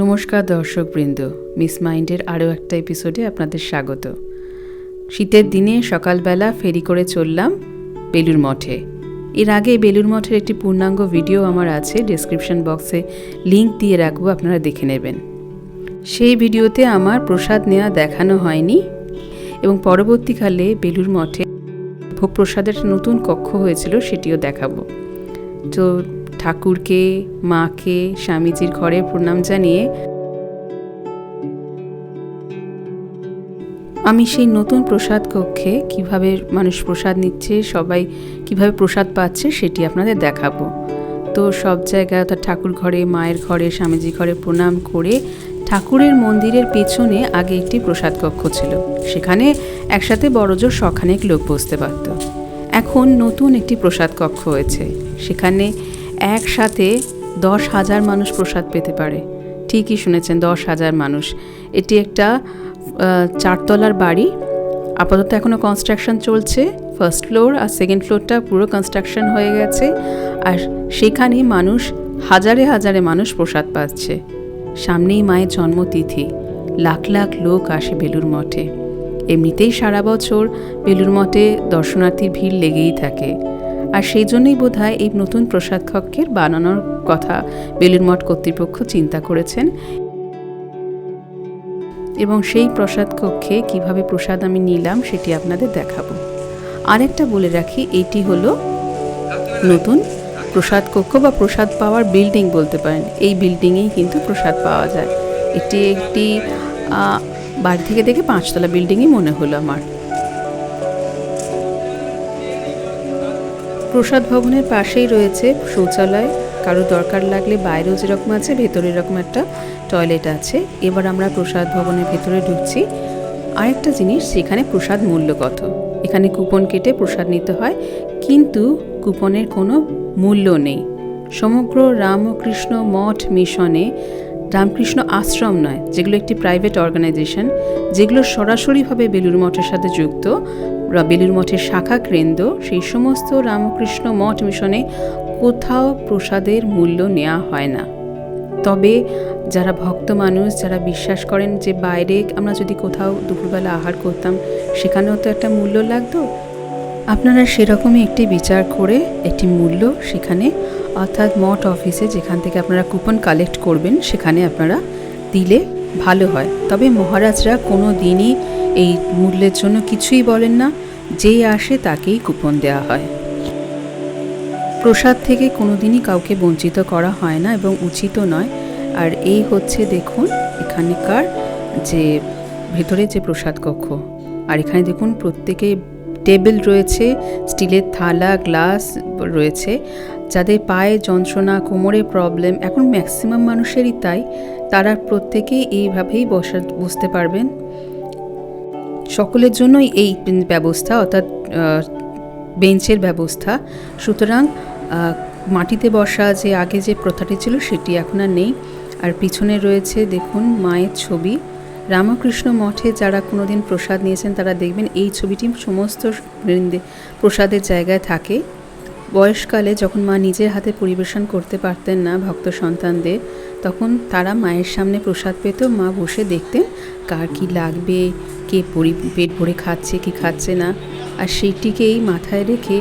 নমস্কার দর্শকবৃন্দ, মিস মাইন্ডের আরও একটা এপিসোডে আপনাদের স্বাগত। শীতের দিনে সকালবেলা ফেরি করে চললাম বেলুর মঠে। এর আগে বেলুর মঠের একটি পূর্ণাঙ্গ ভিডিও আমার আছে ডেসক্রিপশন বক্সে লিংক দিয়ে রাখব, আপনারা দেখে নেবেন। সেই ভিডিওতে আমার প্রসাদ নেওয়া দেখানো হয়নি এবং পরবর্তীকালে বেলুর মঠে ভোগ প্রসাদের নতুন কক্ষ হয়েছিল, সেটিও দেখাবো। তো ঠাকুরকে, মাকে, স্বামীজির ঘরে প্রণাম জানিয়ে আমি সেই নতুন প্রসাদ কক্ষে কীভাবে মানুষ প্রসাদ নিচ্ছে, সবাই কীভাবে প্রসাদ পাচ্ছে সেটি আপনাদের দেখাবো। তো সব জায়গায় অর্থাৎ ঠাকুর ঘরে, মায়ের ঘরে স্বামীজি ঘরে প্রণাম করে ঠাকুরের মন্দিরের পেছনে আগে একটি প্রসাদ কক্ষ ছিল। সেখানে একসাথে বড়জোর শখানেক লোক বসতে পারত। এখন নতুন একটি প্রসাদ কক্ষ হয়েছে। সেখানে একসাথে দশ হাজার মানুষ প্রসাদ পেতে পারে। ঠিকই শুনেছেন, দশ হাজার মানুষ। এটি একটা চারতলার বাড়ি। আপাতত এখনও কনস্ট্রাকশন চলছে। ফার্স্ট ফ্লোর আর সেকেন্ড ফ্লোরটা পুরো কনস্ট্রাকশন হয়ে গেছে। আর সেখানে মানুষ, হাজারে হাজারে মানুষ প্রসাদ পাচ্ছে। সামনেই মায়ের জন্মতিথি। লাখ লাখ লোক আসে বেলুর মঠে। এমনিতেই সারা বছর বেলুর মঠে দর্শনার্থীর ভিড় লেগেই থাকে। আর সেই জন্যই বোধহয় এই নতুন প্রসাদ কক্ষের বানানোর কথা বেলুর মঠ কর্তৃপক্ষ চিন্তা করেছেন। এবং সেই প্রসাদ কক্ষে কীভাবে প্রসাদ আমি নিলাম সেটি আপনাদের দেখাবো। আরেকটা বলে রাখি এটি হলো নতুন প্রসাদ কক্ষ বা প্রসাদ পাওয়ার বিল্ডিং বলতে পারেন। এই বিল্ডিংয়েই কিন্তু প্রসাদ পাওয়া যায়। এটি একটি বাড়ি থেকে দেখে পাঁচতলা বিল্ডিংই মনে হলো আমার। প্রসাদ ভবনের পাশেই রয়েছে শৌচালয়। কারও দরকার লাগলে বাইরেও যেরকম আছে ভেতরে এরকম একটা টয়লেট আছে। এবার আমরা প্রসাদ ভবনের ভেতরে ঢুকছি। আরেকটা জিনিস, সেখানে প্রসাদ মূল্য কত? এখানে কুপন কেটে প্রসাদ নিতে হয়, কিন্তু কুপনের কোনো মূল্য নেই। সমগ্র রামকৃষ্ণ মঠ মিশনে রামকৃষ্ণ আশ্রম নয়, যেগুলো একটি প্রাইভেট অর্গানাইজেশন যেগুলো সরাসরিভাবে বেলুর মঠের সাথে যুক্ত। বেলুর মঠের শাখা কেন্দ্র, সেই সমস্ত রামকৃষ্ণ মঠ মিশনে কোথাও প্রসাদের মূল্য নেওয়া হয় না। তবে যারা ভক্ত মানুষ, যারা বিশ্বাস করেন যে বাইরে আমরা যদি কোথাও দুপুরবেলা আহার করতাম, সেখানেও তো একটা মূল্য লাগতো। আপনারা সেরকমই একটি বিচার করে একটি মূল্য সেখানে, অর্থাৎ মঠ অফিসে যেখান থেকে আপনারা কুপন কালেক্ট করবেন, সেখানে আপনারা দিলে ভালো হয়। তবে মহারাজরা কোনো দিনই এই মূল্যের জন্য কিছুই বলেন না। যেই আসে তাকেই কুপন দেওয়া হয়। প্রসাদ থেকে কোনোদিনই কাউকে বঞ্চিত করা হয় না এবং উচিত নয়। আর এই হচ্ছে দেখুন এখানকার যে, ভেতরে যে প্রসাদ কক্ষ। আর এখানে দেখুন প্রত্যেকে টেবিল রয়েছে, স্টিলের থালা, গ্লাস রয়েছে, যাদের পায়ে যন্ত্রণা, কোমরে প্রবলেম, এখন ম্যাক্সিমাম মানুষেরই তাই, তারা প্রত্যেকেই এইভাবেই বসা বুঝতে পারবেন। সকলের জন্যই এই ব্যবস্থা অর্থাৎ বেঞ্চের ব্যবস্থা। সুতরাং মাটিতে বসা যে আগে যে প্রথাটি ছিল সেটি এখন আর নেই। আর পিছনে রয়েছে, দেখুন, মায়ের ছবি। রামকৃষ্ণ মঠে যারা কোনোদিন প্রসাদ নিয়েছেন, তারা দেখবেন এই ছবিটি সমস্ত প্রসাদের জায়গায় থাকে। বয়সকালে যখন মা নিজের হাতে পরিবেশন করতে পারতেন না ভক্ত সন্তানদের, তখন তারা মায়ের সামনে প্রসাদ পেত। মা বসে দেখতেন কার কি লাগবে, কে পরি, পেট ভরে খাচ্ছে, কি খাচ্ছে না। আর সেইটিকেই মাথায় রেখে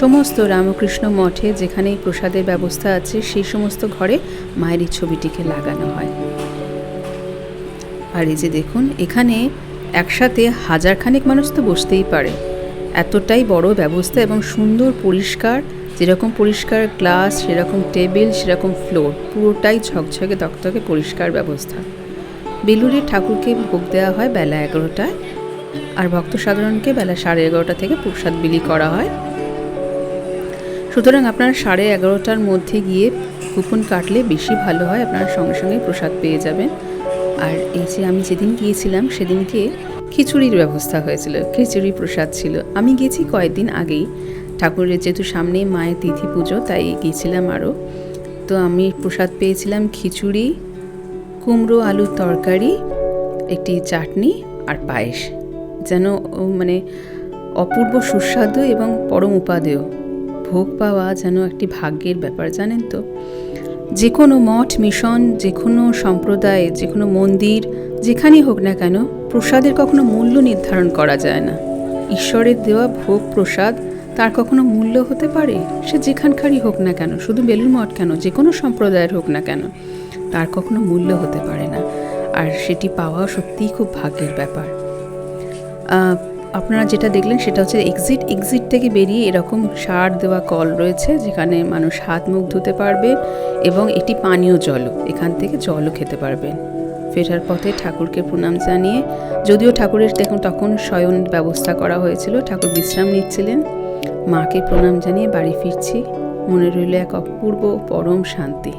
সমস্ত রামকৃষ্ণ মঠে যেখানে প্রসাদের ব্যবস্থা আছে, সেই সমস্ত ঘরে মায়ের ছবিটিকে লাগানো হয়। আর এই যে দেখুন, এখানে একসাথে হাজারখানেক মানুষ তো বসতেই পারে। এতটাই বড় ব্যবস্থা এবং সুন্দর পরিষ্কার, যেরকম পরিষ্কার গ্লাস সেরকম টেবিল সেরকম ফ্লোর পুরোটাই ঝকঝকে দকদকে পরিষ্কার ব্যবস্থা। বেলুড়ের ঠাকুরকে ভোগ দেওয়া হয় বেলা এগারোটায়, আর ভক্ত সাধারণকে বেলা সাড়ে এগারোটা থেকে প্রসাদ বিলি করা হয়। সুতরাং আপনারা সাড়ে এগারোটার মধ্যে গিয়ে কুপন কাটলে বেশি ভালো হয়, আপনারা সঙ্গে সঙ্গে প্রসাদ পেয়ে যাবেন। আর এই যে আমি যেদিন গিয়েছিলাম, সেদিনকে খিচুড়ির ব্যবস্থা হয়েছিল, খিচুড়ি প্রসাদ ছিল। আমি গেছি কয়েকদিন আগেই। ঠাকুরের যেহেতু সামনেই মায়ের তিথি পুজো, তাই গিয়েছিলাম আরও। তো আমি প্রসাদ পেয়েছিলাম খিচুড়ি, কুমড়ো আলুর তরকারি, একটি চাটনি আর পায়েস। যেন মানে অপূর্ব সুস্বাদু এবং পরম উপাদেয়। ভোগ পাওয়া যেন একটি ভাগ্যের ব্যাপার, জানেন তো? যে কোনো মঠ, মিশন, যে কোনো সম্প্রদায়, যে কোনো মন্দির, যেখানেই হোক না কেন, প্রসাদের কখনো মূল্য নির্ধারণ করা যায় না। ঈশ্বরের দেওয়া ভোগ প্রসাদ তার কখনো মূল্য হতে পারে? সে যেখানকারই হোক না কেন, শুধু বেলুর মঠ কেন, যে কোনো সম্প্রদায়ের হোক না কেন, তার কখনো মূল্য হতে পারে না। আর সেটি পাওয়া সত্যিই খুব ভাগ্যের ব্যাপার। আপনারা যেটা দেখলেন সেটা হচ্ছে এক্সিট এক্সিট থেকে বেরিয়ে এরকম সার দেওয়া কল রয়েছে যেখানে মানুষ হাত মুখ ধুতে পারবে এবং এটি পানীয় জলও এখান থেকে জলও খেতে পারবেন ফেরার পথে ঠাকুরকে প্রণাম জানিয়ে, যদিও ঠাকুরের দেখুন তখন শয়ন ব্যবস্থা করা হয়েছিল, ঠাকুর বিশ্রাম নিচ্ছিলেন। মাকে প্রণাম জানিয়ে বাড়ি ফিরছি। মনে রইল এক অপূর্ব পরম শান্তি।